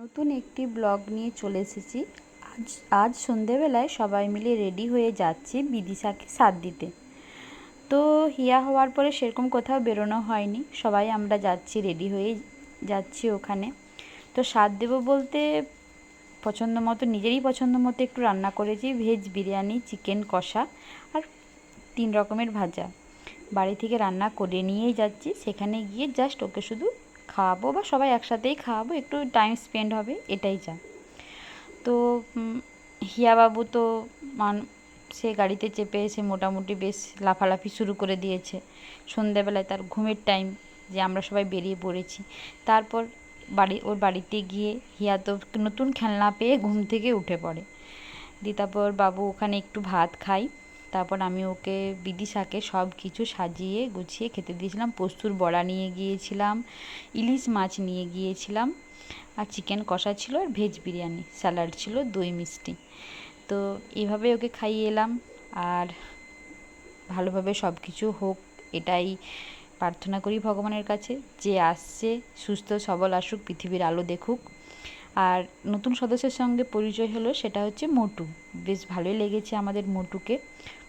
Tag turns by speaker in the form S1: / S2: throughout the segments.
S1: নতুন একটি ব্লগ নিয়ে চলে এসেছি। আজ আজ সন্ধেবেলায় সবাই মিলে রেডি হয়ে যাচ্ছি বিদিশাকে সাথ দিতে। তো হিয়া হওয়ার পরে সেরকম কোথাও বেরোনো হয়নি। সবাই আমরা যাচ্ছি, রেডি হয়ে যাচ্ছি ওখানে। তো স্বাদ দেবো বলতে পছন্দ মতো, নিজেরই পছন্দ মতো একটু রান্না করেছি, ভেজ বিরিয়ানি, চিকেন কষা আর তিন রকমের ভাজা। বাড়ি থেকে রান্না করে নিয়েই যাচ্ছি। সেখানে গিয়ে জাস্ট ওকে শুধু খাওয়াবো বা সবাই একসাথেই খাওয়াবো, একটু টাইম স্পেন্ড হবে, এটাই যা। তো হিয়াবাবু তো মান, সে গাড়িতে চেপে এসে মোটামুটি বেশ লাফালাফি শুরু করে দিয়েছে। সন্ধ্যাবেলায় তার ঘুমের টাইম যে আমরা সবাই বেরিয়ে পড়েছি। তারপর বাড়ি, ওর বাড়িতে গিয়ে হিয়া তো নতুন খেলনা পেয়ে ঘুম থেকে উঠে পড়ে। দিয়ে তারপর বাবু ওখানে একটু ভাত খাই তারপর আমি ওকে বিদিশাকে সব কিছু সাজিয়ে গুছিয়ে খেতে দিয়েছিলাম, পোস্তুর বড়া নিয়ে গিয়েছিলাম, ইলিশ মাছ নিয়ে গিয়েছিলাম, আর চিকেন কষা ছিল আর ভেজ বিরিয়ানি, স্যালাড ছিল, দই মিষ্টি। তো এইভাবে ওকে খাইয়ে এলাম, আর ভালোভাবে সব কিছু হোক, এটাই প্রার্থনা করি ভগবানের কাছে, যে আসছে, সুস্থ, সবল আসুক, পৃথিবীর আলো দেখুক। আর নতুন সদস্যের সঙ্গে পরিচয় হলো সেটা হচ্ছে মোটু। বেশ ভালোই লেগেছে আমাদের মোটুকে।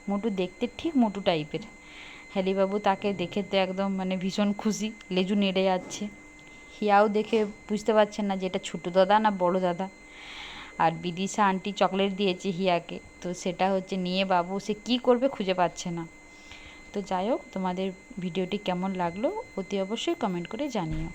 S1: মোটু দেখতে ঠিক মোটু টাইপের। হ্যারিবাবু তাকে দেখে তো একদম মানে ভীষণ খুশি। লেজু নেড়ে যাচ্ছে। হিয়াও দেখে বুঝতে পারছেন না যে এটা ছোটো দাদা না বড় দাদা। আর বিদিশা আন্টি চকলেট দিয়েছে হিয়াকে। তো সেটা হচ্ছে নিয়ে বাবু সে কি করবে খুঁজে পাচ্ছে না। তো যাই হোক, তোমাদের ভিডিওটি কেমন লাগল অতি অবশ্যই কমেন্ট করে জানিও।